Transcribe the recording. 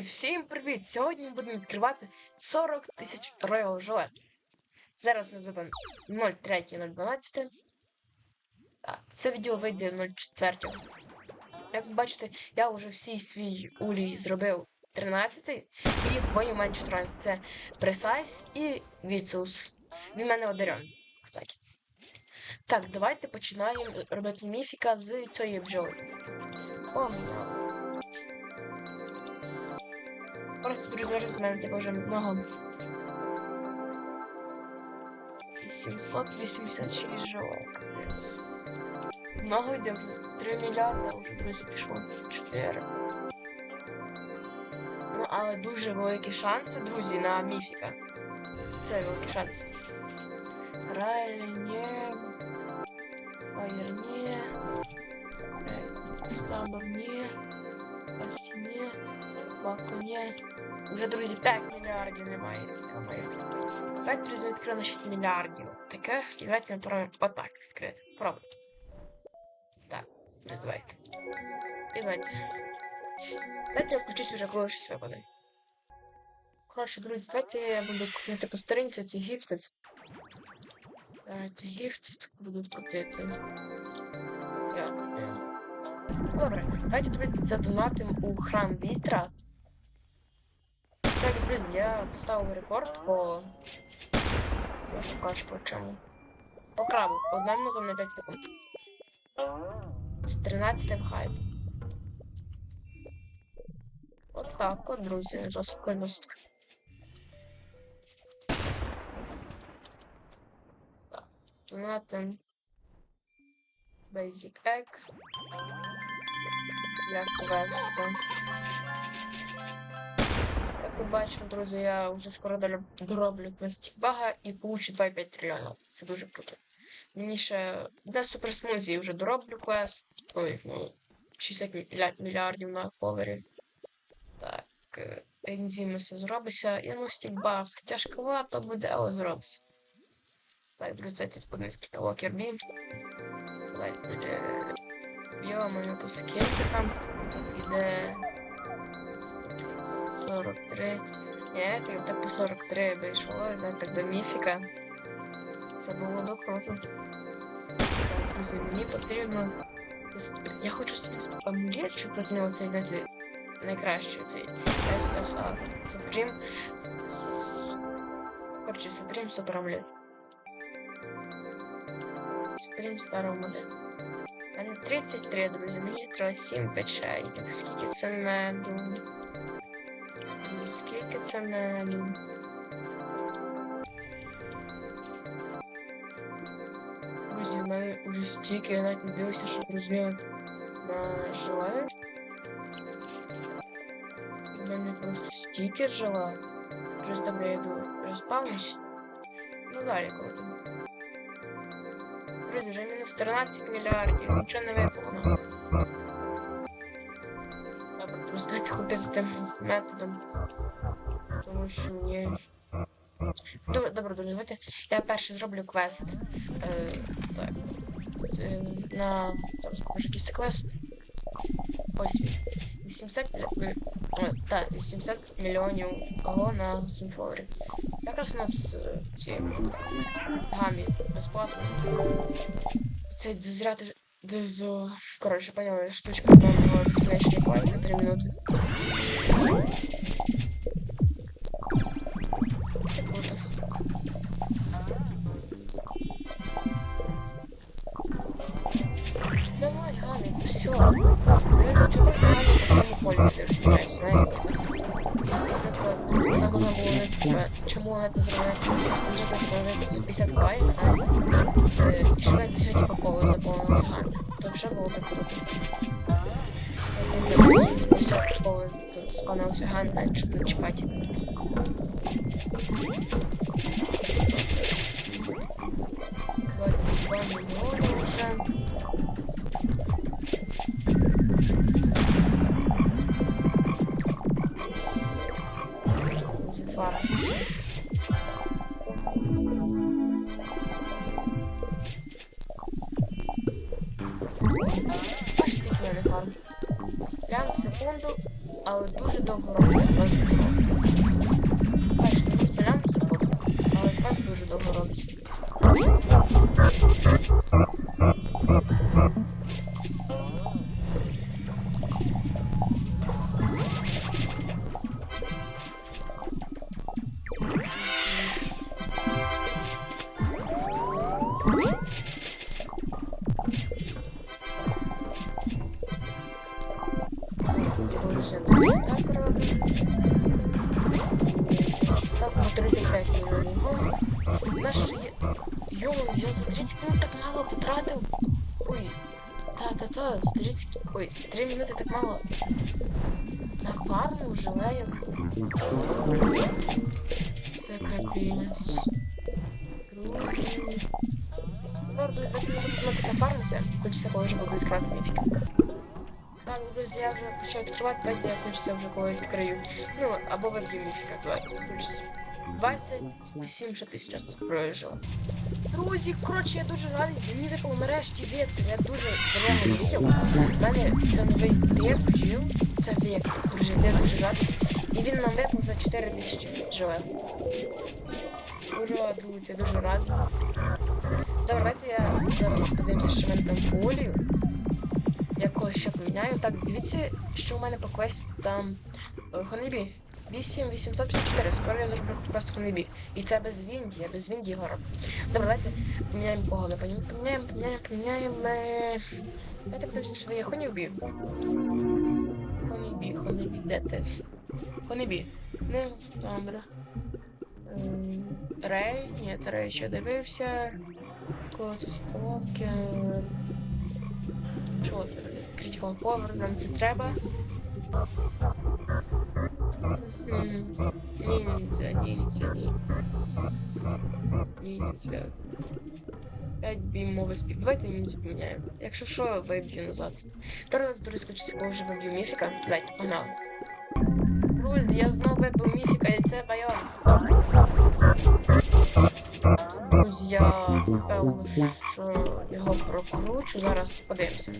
Всім привіт! Сьогодні ми будемо відкривати 40 тисяч Royal жилет. Зараз нас там 0.3.012. Так, це відео вийде 0.4. Як ви бачите, я вже всі свій улій зробив 13 і двоє менше 14. Це Precise і Vicious. Він мене одарен, кстати. Так, давайте починаємо робити міфіка з цієї бджоли. Погнали. Просто зараз в мене типу много. 786 жилок, капець. Много йде вже 3 мільярда, вже друзі пішло 4. Ну, але дуже великі шанси, друзі, на міфіка. Це великі шанси. Райлі, ні. Фаєр, ні. Стабор, ні. Асті, ні. Бако, ні. Уже, друзі, 5 мільярдів немає. Немає. 5, друзі, відкрили на 6 мільярдів. Таке, і давайте ми пробуємо отак відкрити. Пробуй. Так, друзі, давайте. І давайте. Давайте я включусь вже, коли щось випаде. Коротше, друзі, давайте я буду купити по старинці ці гіфтед. Давайте гіфтед буду купити. Дякую. Добре, давайте тобі задонатим у храм вітра. Так, блін, я поставив рекорд по. Я покажу по чому. По крабу. Одна минута на 5 секунд. З 13 хайп. От так, от, друзі, жорстко жорстко. Так, донатим. Basic Egg. Для квесту. Бачите, друзі, я вже скоро дороблю квестик бага і получу 2,5 трильйона. Це дуже круто. Мені ще для суперсмузі вже дороблю квест. Ой, ну, 60 міля- мільярдів на повері. Так, е, ензими все зробиться. І ну стік баг. Тяжковато буде, але зробиться. Так, друзі, давайте скільки Walker Beam. Давайте буде біомами по скільки там іде 43. Ні, так, так по 43 вийшло, знаєте, так до міфіка. Це було би круто. Друзі, мені потрібно. Я хочу собі амулет, щоб з нього цей, знаєте, найкращий цей SSA Supreme. Коротше, Supreme Super Amulet. Supreme Star Amulet. Мене 33, друзі, мені треба 7 печеньків. Скільки це меду? Скільки це меду? Друзі, в мене вже стільки, я навіть не дивився, щоб розмір на желе. У мене просто стільки жила. Щось добре, я йду розпавнюсь. Ну далі круто. Друзі, вже мінус 13 мільярдів, нічого не виповнено. Добре, ходити тим методом. Тому що мені. Добре, добре, давайте я перший зроблю квест. Е, так. Е, на. Зараз покажу якийсь квест. Ось він. 800 мі- о, так, 80 мільйонів ого на Сумфлорі. Якраз у нас е, ці гамі безплатно. Це дозряти дезо. Коротше, поняли, штучка там була безконечний бой на 3 минути. Це круто. Давай, Гамі, все. Я хочу просто Гамі по всьому полю розстріляюсь, знаєте. Наприклад, так вона говорить, чому це зробити? Адже так зробити за 50 лайк, знаєте. Е, І що навіть все вже було би круто. Гамі, навіть щоб чекати. Бачите, в мене фарм. Секунду, але дуже довго робиться просто. Бачите, ми стріляємо секунду, але просто дуже довго робиться. Наш є... Йо, я за 30 минут так мало потратив. Ой. Та-та-та, за 30... Ой, за 3 минути так мало. На фарму жилеєк. Це капець. Друзі. Добре, друзі, давайте ми будемо знати нафармитися. Хочеться, коли вже буду відкривати міфіки. Так, друзі, я вже почав відкривати, давайте я хочеться вже коли відкрию. Ну, або виб'ю міфіка, давайте хочеться. 27 ще тисяч прожила. Друзі, коротше, я дуже радий. Мені випав нарешті вектор. Я дуже давно мріяв. У мене це новий жив. Це вектор. Друзі, я дуже радий. І він нам випав за 4 тисячі живе. Ура, друзі, я дуже радий. Давайте я зараз подивимося, що в мене там по олію. Я когось ще поміняю. Так, дивіться, що у мене по квесті там Хонебі. 8854. Скоро я зроблю квест Хонебі. І це без Вінді, я без Вінді роблю. Добре, давайте поміняємо кого ми поміняємо, поміняємо, поміняємо, Давайте подивимося, що дає Хонебі. Хонебі, Хонебі, де ти? Хонебі. Не, добре. Ем, Рей, ні, Рей ще дивився. Кот, Окер. Що це? Critical Power, нам це треба. Мгм. Ніндзя, ніндзя, ніндзя. Ніндзя. 5 бімовий спід. Давайте ніндзю поміняємо. Якщо що, виб'ю назад. Зараз друзі, хочеться, коли вже виб'ю міфіка. Давайте, погнали. Друзі, я знову вибив міфіка і це байон. Друзі, я певно, що його прокручу. Зараз подивимося.